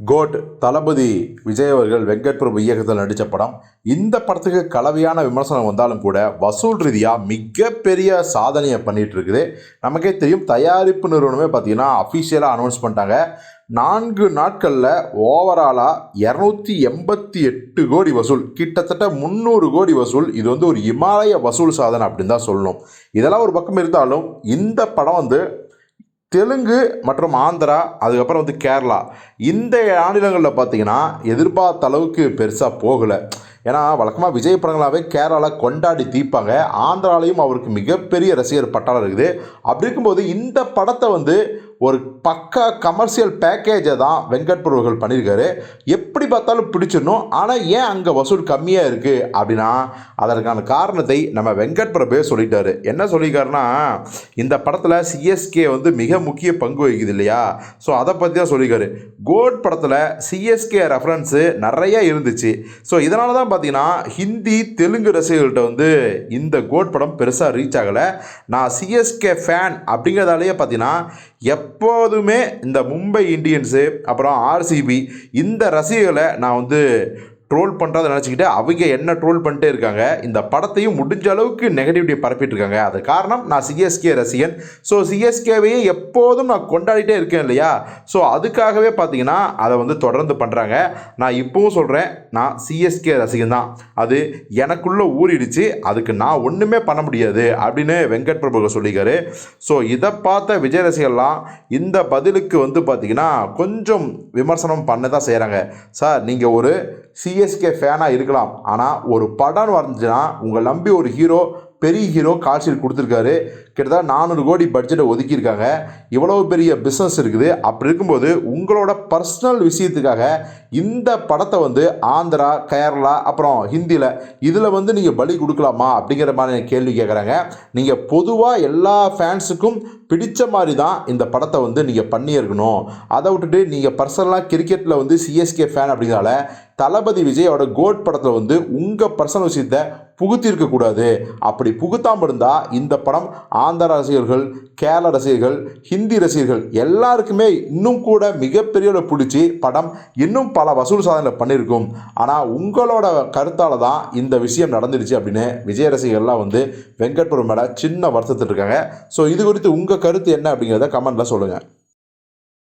Code தளபதி விஜய் அவர்கள் வெங்கட் பிரபு இயக்கத்தில் நடித்த படம். இந்த படத்துக்கு கலவையான விமர்சனம் வந்தாலும் கூட வசூல் ரீதியாக மிகப்பெரிய சாதனையை பண்ணிகிட்டு இருக்குது நமக்கே தெரியும் தயாரிப்பு நிறுவனமே பார்த்தீங்கன்னா அஃபிஷியலாக அனௌன்ஸ் பண்ணிட்டாங்க. நான்கு நாட்களில் ஓவராலாக இரநூத்தி எண்பத்தி எட்டு கோடி வசூல் கிட்டத்தட்ட முந்நூறு கோடி வசூல். இது வந்து ஒரு இமாலய வசூல் சாதனை அப்படின்னு தான் சொல்லணும். இதெல்லாம் ஒரு பக்கம் இருந்தாலும் இந்த படம் வந்து தெலுங்கு மற்றும் ஆந்திரா அதுக்கப்புறம் வந்து கேரளா. இந்த மாநிலங்களில் பார்த்தீங்கன்னா எதிர்பார்த்த அளவுக்கு பெருசாக போகலை. ஏன்னா வழக்கமாக விஜய் படங்களாகவே கேரளாவில் கொண்டாடி தீர்ப்பாங்க. ஆந்திராலையும் அவருக்கு மிகப்பெரிய ரசிகர் பட்டாளம் இருக்குது. அப்படி இருக்கும்போது இந்த படத்தை வந்து ஒரு பக்கா கமர்ஷியல் பேக்கேஜை தான் வெங்கட் பிரபுகள் பண்ணியிருக்காரு. எப்படி பார்த்தாலும் பிடிச்சிடணும். ஆனால் ஏன் அங்கே வசூல் கம்மியாக இருக்குது அப்படின்னா அதற்கான காரணத்தை நம்ம வெங்கட் பிரபுவே சொல்லிட்டாரு. என்ன சொல்லியிருக்காருன்னா இந்த படத்தில் சிஎஸ்கே வந்து மிக முக்கிய பங்கு வகிக்குது இல்லையா? ஸோ அதை பற்றி தான் சொல்லியிருக்காரு. கோட் படத்தில் சிஎஸ்கே ரெஃபரன்ஸு நிறைய இருந்துச்சு. ஸோ இதனால தான் பார்த்தீங்கன்னா ஹிந்தி தெலுங்கு ரசிகர்கள்ட்ட வந்து இந்த கோட் படம் பெருசாக ரீச் ஆகலை. நான் சிஎஸ்கே ஃபேன் அப்படிங்கிறதாலேயே பார்த்தீங்கன்னா எப் எப்போதுமே இந்த மும்பை இந்தியன்ஸு அப்புறம் ஆர்சிபி இந்த ரசிகர்களை நான் வந்து ட்ரோல் பண்ணுறதை நினச்சிக்கிட்டு அவங்க என்ன ட்ரோல் பண்ணிட்டே இருக்காங்க இந்த படத்தையும் முடிஞ்ச அளவுக்கு நெகட்டிவிட்டி பரப்பிட்டு இருக்காங்க. அது காரணம் நான் சிஎஸ்கே ரசிகன். ஸோ சிஎஸ்கேவையே எப்போதும் நான் கொண்டாடிட்டே இருக்கேன் இல்லையா? ஸோ அதுக்காகவே பார்த்தீங்கன்னா அதை வந்து தொடர்ந்து பண்ணுறாங்க நான் இப்போவும் சொல்கிறேன் நான் சிஎஸ்கே ரசிகன் தான். அது எனக்குள்ளே ஊறிடுச்சு அதுக்கு நான் ஒன்றுமே பண்ண முடியாது அப்படின்னு வெங்கட் பிரபுகள் சொல்லிக்காரு ஸோ இதை பார்த்த விஜய் ரசிகர்லாம் இந்த பதிலுக்கு வந்து பார்த்தீங்கன்னா கொஞ்சம் விமர்சனம் பண்ண தான் செய்கிறாங்க சார் நீங்கள் ஒரு சிஎஸ் சிஎஸ்கே ஃபேனாக இருக்கலாம். ஆனால் ஒரு படம் வந்துச்சுன்னா உங்கள் நம்பி ஒரு ஹீரோ பெரிய ஹீரோ கால்ஷீட் கொடுத்துருக்காரு. கிட்டத்தட்ட நானூறு கோடி பட்ஜெட்டை ஒதுக்கியிருக்காங்க. இவ்வளோ பெரிய பிஸ்னஸ் இருக்குது. அப்படி இருக்கும்போது உங்களோட பர்சனல் விஷயத்துக்காக இந்த படத்தை வந்து ஆந்திரா கேரளா அப்புறம் ஹிந்தியில் இதில் வந்து நீங்கள் பலி கொடுக்கலாமா அப்படிங்கிற மாதிரி கேள்வி கேட்குறாங்க நீங்கள் பொதுவாக எல்லா ஃபேன்ஸுக்கும் பிடிச்ச மாதிரி தான் இந்த படத்தை வந்து நீங்கள் பண்ணியிருக்கணும். அதை விட்டுட்டு நீங்கள் பர்சனலாக கிரிக்கெட்டில் வந்து சிஎஸ்கே ஃபேன் அப்படிங்கிறதால தளபதி விஜயோட கோட் படத்தில் வந்து உங்கள் பர்சனல் விஷயத்தை புகுத்திருக்கக்கூடாது அப்படி புகுத்தாமல் இருந்தால் இந்த படம் ஆந்திரா ரசிகர்கள் கேரள ரசிகர்கள் ஹிந்தி ரசிகர்கள் எல்லாருக்குமே இன்னும் கூட மிகப்பெரிய பிடிச்சி படம் இன்னும் பல வசூல் சாதனை பண்ணியிருக்கும். ஆனால் உங்களோட கருத்தால் தான் இந்த விஷயம் நடந்துடுச்சு அப்படின்னு விஜய் ரசிகர்கள்லாம் வந்து வெங்கட்பூர் மேலே சின்ன வருத்தத்தில் இருக்காங்க ஸோ இது குறித்து உங்கள் கருத்து என்ன அப்படிங்கிறத கமெண்ட்டில் சொல்லுங்கள்